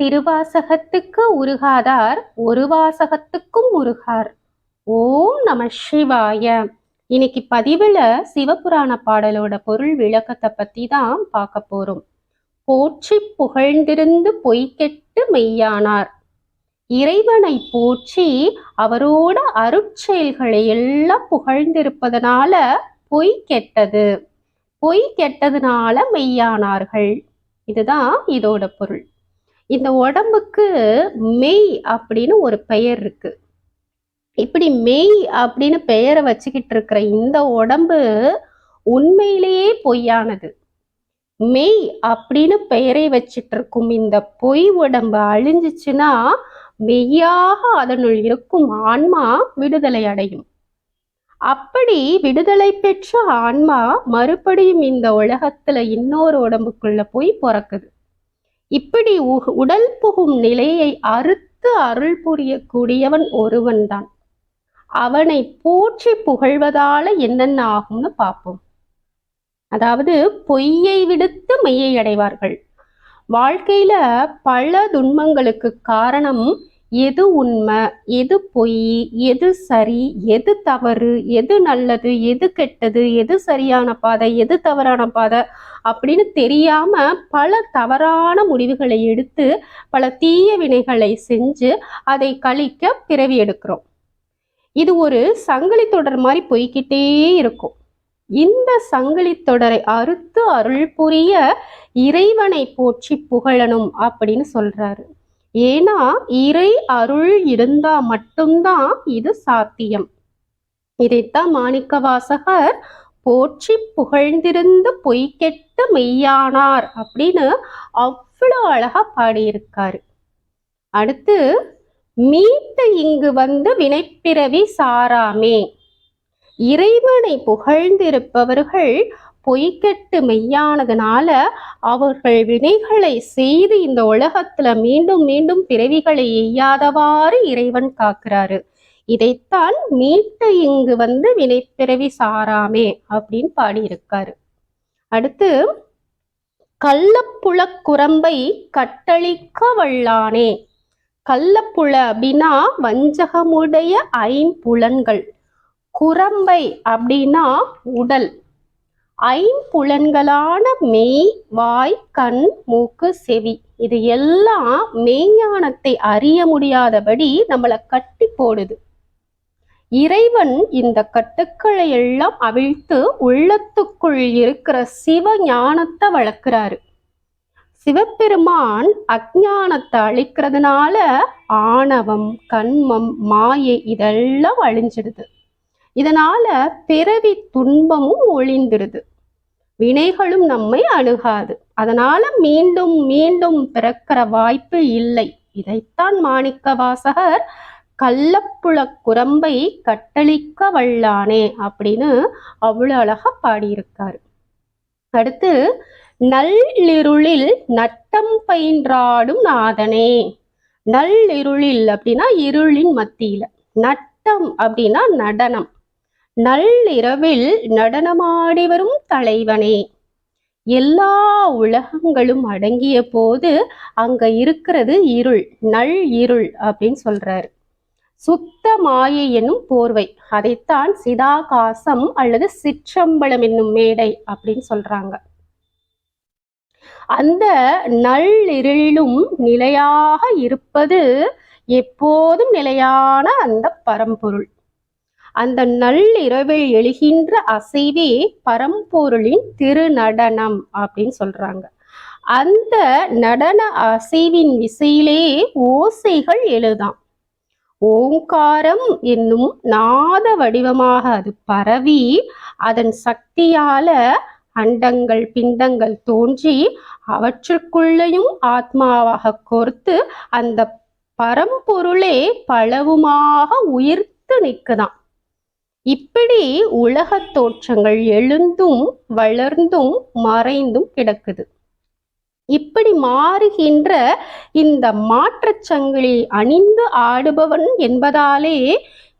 திருவாசகத்துக்கு உருகாதார் ஒரு வாசகத்துக்கும் உருகார். ஓம் நம சிவாய. இன்னைக்கு பதிவுல சிவபுராண பாடலோட பொருள் விளக்கத்தை பத்தி தான் பார்க்க போறோம். போற்றி புகழ்ந்திருந்து பொய்கெட்டு மெய்யானார். இறைவனை போற்றி அவரோட அருட்செயல்களை எல்லாம் புகழ்ந்திருப்பதனால பொய் கெட்டது. பொய் கெட்டதுனால மெய்யானார்கள். இதுதான் இதோட பொருள். இந்த உடம்புக்கு மெய் அப்படின்னு ஒரு பெயர் இருக்கு. இப்படி மெய் அப்படின்னு பெயரை வச்சுக்கிட்டு இருக்கிற இந்த உடம்பு உண்மையிலேயே பொய்யானது. மெய் அப்படின்னு பெயரை வச்சிட்டு இருக்கும் இந்த பொய் உடம்பு அழிஞ்சிச்சுன்னா மெய்யாக அதனுள் இருக்கும் ஆன்மா விடுதலை அடையும். அப்படி விடுதலை பெற்ற ஆன்மா மறுபடியும் இந்த உலகத்துல இன்னொரு உடம்புக்குள்ள போய் பிறக்குது. இப்படி உ- உடல் புகும் நிலையை அறுத்து அருள் புரியக்கூடியவன் ஒருவன்தான். அவனை போற்றி புகழ்வதால என்னென்ன ஆகும்னு பார்ப்போம். அதாவது பொய்யை விடுத்து மெய்யை அடைவார்கள். வாழ்க்கையில பல துன்பங்களுக்கு காரணம் எது உண்மை எது பொய் எது சரி எது தவறு எது நல்லது எது கெட்டது எது சரியான பாதை எது தவறான பாதை அப்படின்னு தெரியாம பல தவறான முடிவுகளை எடுத்து பல தீய வினைகளை செஞ்சு அதை கழிக்க பிறவி எடுக்கிறோம். இது ஒரு சங்கிலி தொடர் மாதிரி போய்கிட்டே இருக்கும். இந்த சங்கிலி தொடரை அறுத்து அருள் புரிய இறைவனை போற்றி புகழணும் அப்படின்னு சொல்றாரு. ஏன்னா இறை அருள் இருந்தா மட்டும்தான் இது சாத்தியம். இதைத்தான் மாணிக்க வாசகர் போற்றி புகழ்ந்திருந்து பொய்கெட்டு மெய்யானார் அப்படின்னு அவ்வளோ அழகா பாடியிருக்காரு. அடுத்து மீட்டு இங்கு வந்து வினைப்பிறவி சாராமே. இறைவனை புகழ்ந்திருப்பவர்கள் பொய்கெட்டு மெய்யானதுனால அவர்கள் வினைகளை செய்து இந்த உலகத்துல மீண்டும் மீண்டும் பிறவிகளை எய்யாதவாறு இறைவன் காக்கிறாரு. இதைத்தான் மீட்டு இங்கு வந்து வினைப்பிறவி சாராமே அப்படின்னு பாடியிருக்காரு. அடுத்து கள்ளப்புலக் குரம்பை கட்டளிக்க வல்லானே. கள்ளப்புல அப்படின்னா வஞ்சகமுடைய ஐம்புலன்கள். குரம்பை அப்படின்னா உடல். ஐம்புலன்களான மெய் வாய் கண் மூக்கு செவி. இது எல்லாம் மெய்ஞானத்தை அறிய முடியாதபடி நம்மளை கட்டி போடுது. இறைவன் இந்த கட்டுக்களை எல்லாம் அவிழ்த்து உள்ளத்துக்குள் இருக்கிற சிவ ஞானத்தை வளர்க்கிறாரு. சிவபெருமான் அஜானத்தை அழிக்கிறதுனால ஆணவம் கண்மம் மாயை இதெல்லாம் அழிஞ்சிடுது. இதனால பிறவி துன்பமும் ஒளிந்துருது வினைகளும் நம்மை அணுகாது. அதனால மீண்டும் மீண்டும் பிறக்கிற வாய்ப்பு இல்லை. இதைத்தான் மாணிக்க வாசகர் கள்ளப்புல குரம்பை கட்டளிக்க வல்லானே அப்படின்னு அவ்வளோ அழகா பாடியிருக்காரு. அடுத்து நள்ளிருளில் நட்டம் பயின்றாடும் நாதனே. நள்ளிருளில் அப்படின்னா இருளின் மத்தியில. நட்டம் அப்படின்னா நடனம். நள்ளிரவில் நடனமாடி வரும் தலைவனே. எல்லா உலகங்களும் அடங்கிய போது அங்க இருக்கிறது இருள் நள் இருள் அப்படின்னு சொல்றாரு. சுத்த மாயை என்னும் போர்வை அதைத்தான் சிதாகாசம் அல்லது சிற்றம்பலம் என்னும் மேடை அப்படின்னு சொல்றாங்க. அந்த நள்ளிருளும் நிலையாக இருப்பது எப்போதும் நிலையான அந்த பரம்பொருள். அந்த நள்ளிரவில் எழுகின்ற அசைவே பரம்பொருளின் திருநடனம் அப்படின்னு சொல்றாங்க. அந்த நடன அசைவின் விசையிலே ஓசைகள் எழுதாம். ஓங்காரம் என்னும் நாத வடிவமாக அது பரவி அதன் சக்தியால அண்டங்கள் பிண்டங்கள் தோன்றி அவற்றுக்குள்ளேயும் ஆத்மாவாக கோர்த்து அந்த பரம்பொருளே பலவுமாக உயிர்த்து நிற்குதான் இப்படி உலகத் தோற்றங்கள் எழுந்தும் வளர்ந்தும் மறைந்தும் கிடக்குது. இப்படி மாறுகின்ற இந்த மாற்றச் சங்கிலி அணிந்து ஆடுபவன் என்பதாலே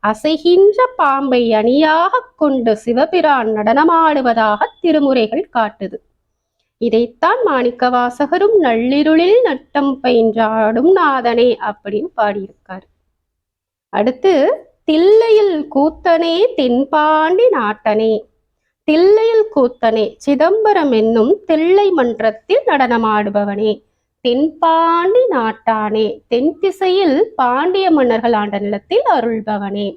அசைகின்ற பாம்பை அணியாக கொண்டு சிவபிரான் நடனமாடுவதாக திருமுறைகள் காட்டுது. இதைத்தான் மாணிக்க வாசகரும் நள்ளிருளில் நட்டம் பயின்றாடும் நாதனே அப்படின்னு பாடியிருக்காரு. அடுத்து தில்லையில் கூத்தனே தென்பாண்டி நாட்டனே. தில்லையில் கூத்தனே சிதம்பரம் என்னும் தில்லை மன்றத்தில் நடனமாடுபவனே. தென்பாண்டி நாட்டானே தென் திசையில் பாண்டிய மன்னர்கள் ஆண்ட நிலத்தில் அருள்பவனே.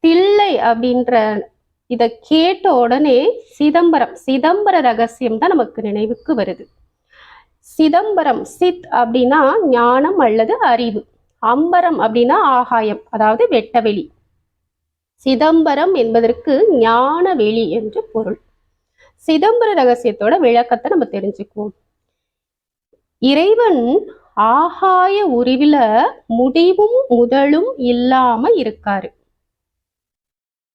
தில்லை அப்படின்ற இதை கேட்ட உடனே சிதம்பரம் சிதம்பர ரகசியம் தான் நமக்கு நினைவுக்கு வருது. சிதம்பரம் சித் அப்படின்னா ஞானம் அல்லது அறிவு. அம்பரம் அப்படின்னா ஆகாயம் அதாவது வெட்டவெளி. சிதம்பரம் என்பதற்கு ஞான வெளி என்று பொருள். சிதம்பர ரகசியத்தோட விளக்கத்தை நம்ம தெரிஞ்சுக்குவோம். இறைவன் ஆகாய உருவில முடிவும் முதலும் இல்லாம இருக்காரு.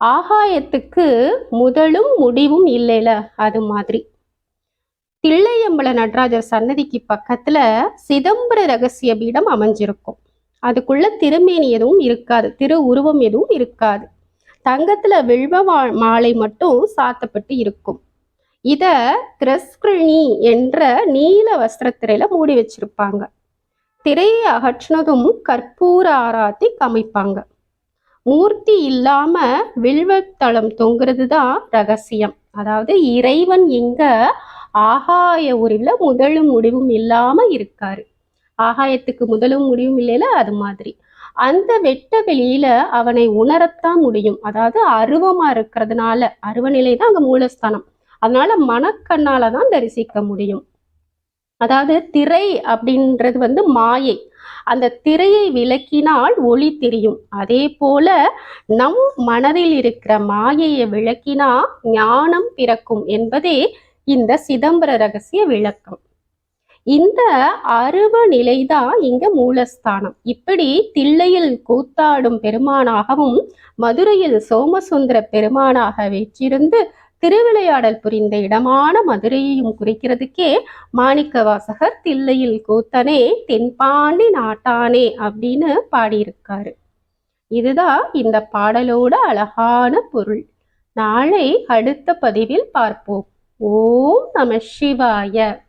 ஆகாயத்துக்கு முதலும் முடிவும் இல்லைல அது மாதிரி. தில்லையம்பல நடராஜர் சன்னதிக்கு பக்கத்துல சிதம்பர ரகசிய பீடம் அமைஞ்சிருக்கும். அதுக்குள்ள திருமேனி எதுவும் இருக்காது. திரு உருவம் எதுவும் இருக்காது. தங்கத்துல வில்வ மாலை மட்டும் சாத்தப்பட்டு இருக்கும். இத திரஸ்கிருணி என்ற நீல வஸ்திரத்திரையில மூடி வச்சிருப்பாங்க. திரையை அகற்றினதும் கற்பூர ஆராத்தி காமிப்பாங்க. மூர்த்தி இல்லாம வில்வத்தளம் தொங்குறது தான் ரகசியம். அதாவது இறைவன் எங்க ஆகாய உருவில முதலும் முடிவும் இல்லாம இருக்காரு. ஆகாயத்துக்கு முதலும் முடியும் இல்லையில அது மாதிரி. அந்த வெட்ட வெளியில அவனை உணரத்தான் முடியும். அதாவது அருவமா இருக்கிறதுனால அருவநிலை தான் அங்க மூலஸ்தானம். அதனால மனக்கண்ணால தான் தரிசிக்க முடியும். அதாவது திரை அப்படின்றது வந்து மாயை. அந்த திரையை விளக்கினால் ஒளி தெரியும். அதே போல நம் மனதில் இருக்கிற மாயையை விளக்கினா ஞானம் பிறக்கும் என்பதே இந்த சிதம்பர ரகசிய விளக்கம். இந்த அருவ நிலைதான் இங்க மூலஸ்தானம். இப்படி தில்லையில் கூத்தாடும் பெருமானாகவும் மதுரையில் சோமசுந்தர பெருமானாக வீற்றிருந்து திருவிளையாடல் புரிந்த இடமான மதுரையையும் குறிக்கிறதுக்கே மாணிக்க வாசகர் தில்லையில் கூத்தனே தென்பாண்டி நாட்டானே அப்படின்னு பாடியிருக்காரு. இதுதான் இந்த பாடலோட அழகான பொருள். நாளை அடுத்த பதிவில் பார்ப்போம். ஓம் நம சிவாய.